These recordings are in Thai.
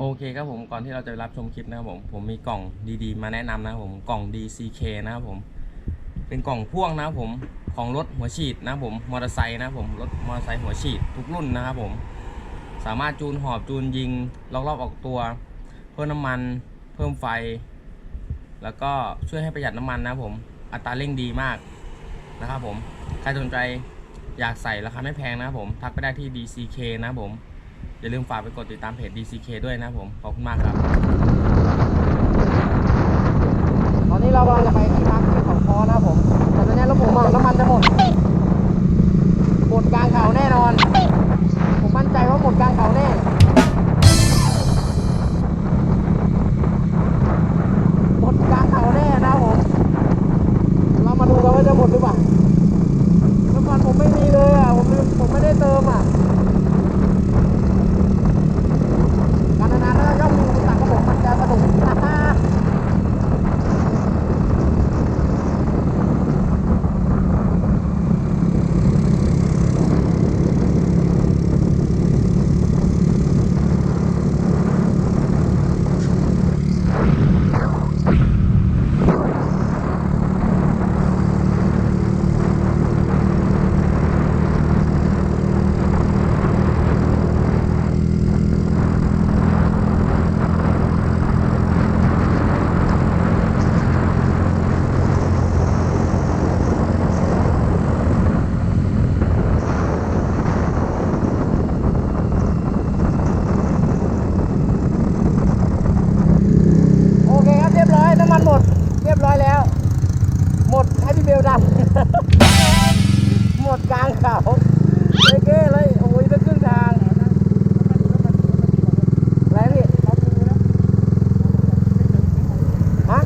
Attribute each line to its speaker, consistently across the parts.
Speaker 1: โอเคครับผมก่อนที่เราจะรับชมคลิปนะครับผมผมมีกล่องดีๆ มาแนะนำนะครับผมกล่อง DCK นะครับผม เป็นกล่องพ่วงนะครับผมของรถหัวฉีดนะครับผมมอเตอร์ไซค์นะครับผมรถมอเตอร์ไซค์หัวฉีดทุกรุ่นนะครับผม สามารถจูนหอบจูนยิงล็อกรอบออกตัว เพิ่มน้ำมันเพิ่มไฟ แล้วก็ช่วยให้ประหยัดน้ำมันนะครับผมอัตราเร่งดีมากนะครับผมใครสนใจอยากใส่ราคาไม่แพงนะครับผมทักไปได้ที่ DCK นะครับผม อย่าลืมฝากไปกดติดตามเพจ DCK ด้วยนะผม ขอบคุณมากครับ
Speaker 2: ตอนนี้เรากำลังจะไปที่พักที่เขาคอนะครับผม แต่ตอนนี้รถผมอะน้ำมันจะหมด หมดกลางเขาแน่นอน ผมมั่นใจว่าหมดกลางเขาแน่ หมดกลางเขาแน่นะครับผม เรามาดูกันว่าจะหมดหรือเปล่าน้ำมันผมไม่มีเลยอะ ผมลืมผมไม่ได้เติมอะ การนานๆแล้วย่อมมีอุปสรรคครับผมมันจะสนุก โอเคครับเรียบร้อยน้ำมันหมด เรียบร้อยแล้ว หมดให้พี่เบลดัน หมดกลางเขาเลยเก้เลยโอ้ยไปครึ่งทางอะไรพี่ฮะ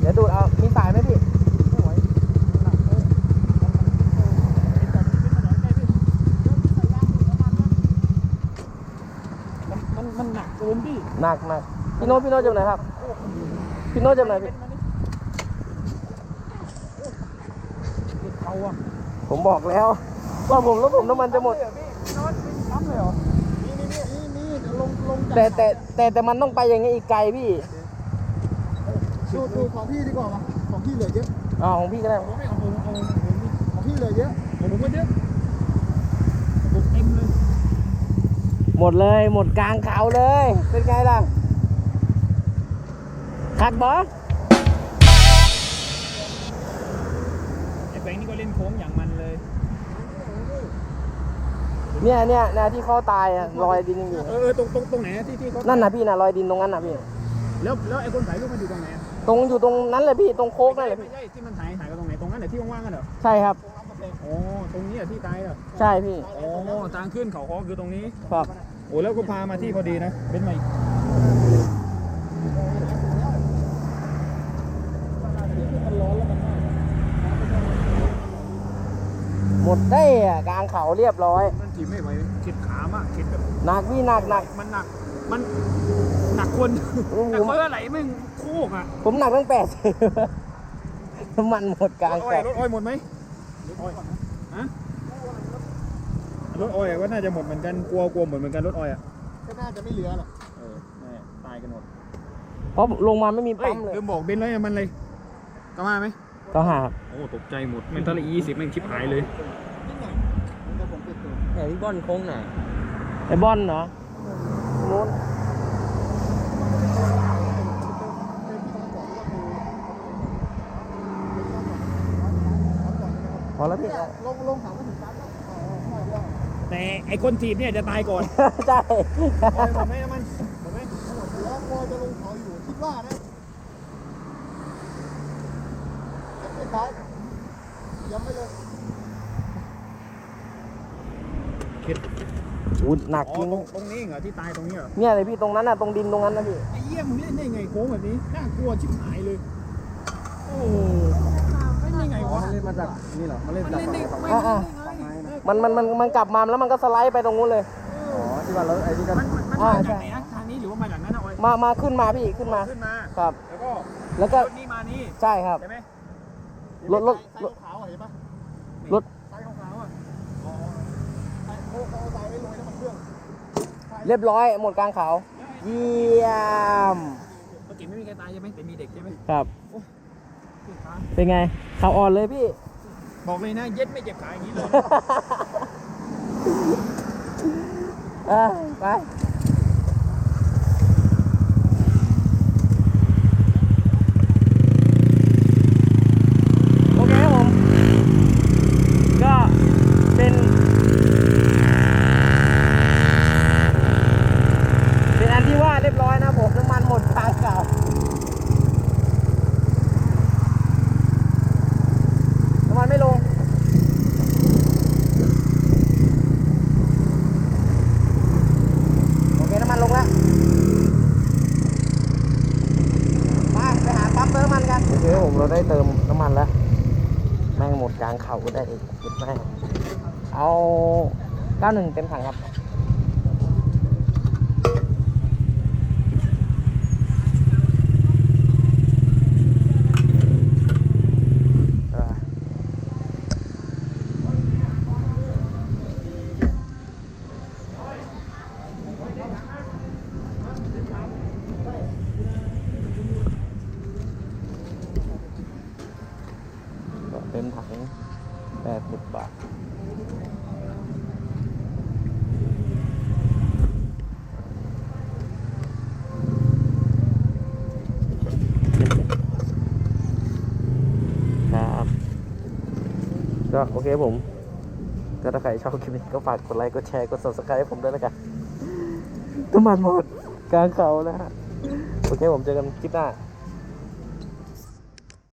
Speaker 2: เดี๋ยวดูดเอา มีสายไหมพี่
Speaker 3: มันมันหนักเกินพี่
Speaker 2: หนักหนักพี่โน้ตพี่โน้ตจากไหนครับ พี่โน้ตจากไหนพี่
Speaker 3: เขาอะ
Speaker 2: ผมบอกแล้วว่าผมรถผมน้ำมันจะหมด
Speaker 3: พี่น็อตไม่ซ้ำเลยเหรอนี่นี่นี่นี่นี่เดี๋ยวลงลงจาก
Speaker 2: แต่แต่แต่แต่มันต้องไปอย่างเงี้ยอีกไกลพี่
Speaker 3: ดูดูของพี่ดีกว่าว่ะของพี่เหลือเยอะ
Speaker 2: อ๋อของพี่ก็ได้
Speaker 3: ผมไม่เอาผมเอาของพี่ของพี่เหลือเยอะของผมก็เยอะผมเต็มเลย
Speaker 2: หมดเลยหมดกลางเขาเลย เป็นไงล่ะคักบอ
Speaker 3: ไอ้แบงค์นี่ก็เล่นโค้งอย่างมันเลย
Speaker 2: เนี่ยเนี่ยเนี่ยที่เขาตายอะรอยดินยังอยู่
Speaker 3: เออเออตรงตรงตรงไหนอะที่ที่เขา
Speaker 2: นั่นนะพี่นะรอยดินตรงนั้นนะพี่
Speaker 3: แล้วแล้วไอ้คนถ่ายรูปมันอยู่ตรงไหนอะ
Speaker 2: ตรงอยู่ตรงนั้นเลยพี่ตรงโค้งนั่นเลย
Speaker 3: ไม่
Speaker 2: พี่
Speaker 3: ใช่ที่มันถ่ายถ่ายกันตรงไหนตรงนั้นเหรอที่ว่างๆกันเหรอ
Speaker 2: ใช่ครับ
Speaker 3: โอ้ตรงนี้อะที่ตายเหรอ
Speaker 2: ใช่พี่
Speaker 3: โอ้ทางขึ้นเขาคอคือตรงนี้
Speaker 2: ครับ
Speaker 3: โอ้แล้วก็พามาที่พอดีนะเป็นไหม
Speaker 2: หมดได้อะกลางเขาเรียบร้อย
Speaker 3: มันจีบไม่ไหวเข็ดขามากเข็ดแบบ
Speaker 2: หนักพี่หนักหนัก
Speaker 3: มันหนัก มันหนักคน
Speaker 2: โอ้โห
Speaker 3: หนักเพื่ออะไรแม่งโคกอะ
Speaker 2: ผมหนักตั้งแปดน้ำมันหมดกลาง
Speaker 3: รถอ้อย
Speaker 2: เขา
Speaker 3: รถอ้อยหมดไหมรถอ้อยฮะ รถอ้อยก็น่าจะหมดเหมือนกันกลัวกลัวหมดเหมือนกันรถอ้อยอะ
Speaker 4: ก็น่าจะไม่เหลือหรอก
Speaker 3: เออแน่ตายกันหมด
Speaker 2: เพราะลงมาไม่มี
Speaker 3: เฮ้ย
Speaker 2: ปั๊มเลย
Speaker 3: ลืมบอกเบนซ์เลยมันเลยกลับมาไหม
Speaker 2: ก็หาครับ
Speaker 3: โอ้ตกใจหมดเมนทัลยี่สิบแม่งชิบหายเลย
Speaker 4: มันจะผมติดตัว
Speaker 1: ไหนพี่บอลโค้งไหน
Speaker 2: ไอ้บอลเหรอโน้นพอแล้วพี่
Speaker 4: ลงลงถามว่าถึงปั๊บแล้ว
Speaker 3: แต่ไอคนทีบเนี่ยจะตายก่อน
Speaker 2: ใช่
Speaker 3: อ้อยหมดไหมน้ำมันหมดไหม
Speaker 4: แล้วพอจะลงเขาอยู่คิดว่านะไม่ท้ายยังไม่เลย
Speaker 2: อุ้ยหนัก
Speaker 3: อ๋อ
Speaker 2: จริง
Speaker 3: ตรงตรงนี้เหรอที่ตายตรงนี้เหรอ
Speaker 2: เนี่ยเลยพี่ตรงนั้นน่ะตรงดินตรงนั้นนะพี่
Speaker 3: ไอ้เยี่ยมงเล่นได้ไงโค้งแบบนี้น่ากลัวชิบหายเลยโอ้เล่นได้ไงวะ
Speaker 4: เล่นมาจากนี่เหรอมาเล่น
Speaker 3: มัน
Speaker 4: จาก
Speaker 3: เล่นได้ไม่
Speaker 2: อ่าอ่า มันมันมันมันกลับมาแล้วมันก็สไลด์ไปตรงนู้นเลย
Speaker 4: อ๋อที่ว่าเราไอ้นี่ก็
Speaker 3: มันมันมัน
Speaker 2: อ่า
Speaker 3: มา
Speaker 2: ใช่
Speaker 3: จากไหนอะทางนี้หรือว่ามาจากนั้นเอาไว้
Speaker 2: มามาขึ้นมาพี่ขึ้นมา
Speaker 3: ขึ้นมา
Speaker 2: ครับ
Speaker 3: แล้วก็
Speaker 2: แล้วก็
Speaker 3: รถนี้มานี่
Speaker 2: ใช่ครับ
Speaker 3: ใช่ไหม
Speaker 2: รถรถ
Speaker 4: ไซ
Speaker 2: รถ
Speaker 4: ส์ขาวๆเห็นปะ
Speaker 2: รถ
Speaker 4: ไซส์ขาวๆอะอ๋อไซส์เขาเขาเอาไซส์ไว้โรยน้ำมันเครื่อง
Speaker 2: เรียบร้อยหมดกลางเขาเยี่ยม
Speaker 3: เมื่อกี้ไม่มีใครตายใช่ไหมแต่มีเด็กใช่ไหม
Speaker 2: ครับเป็นไงเขาอ่อนเลยพี่
Speaker 3: บอกเลยนะเย็ดไม่เจ็บขาอย่างนี้เลย
Speaker 2: ไป โอเคครับผม ก็เป็น เป็นอันที่ว่าเรียบร้อยนะผมน้ำมันหมดทางเก่า น้ำมันไม่ลง โอเค น้ำมันลงแล้ว ไป ไปหาปั๊มเติมน้ำมันกัน โอเคผ มเราได้เติมน้ำมันแล้ว แม่งหมดกลางเขาก็ได้อีกคิดแม่งเอา 91 เต็มถังครับ เออก็เต็มถังแปดสิบบาท ครับ ก็โอเคผม ก็ถ้าใครชอบคลิปนี้ก็ฝากกดไลค์กดแชร์กด subscribe ให้ผมด้วยแล้วกันน้ำมันหมดกลางเขานะฮะโอเคผมเจอกันคลิปหน้า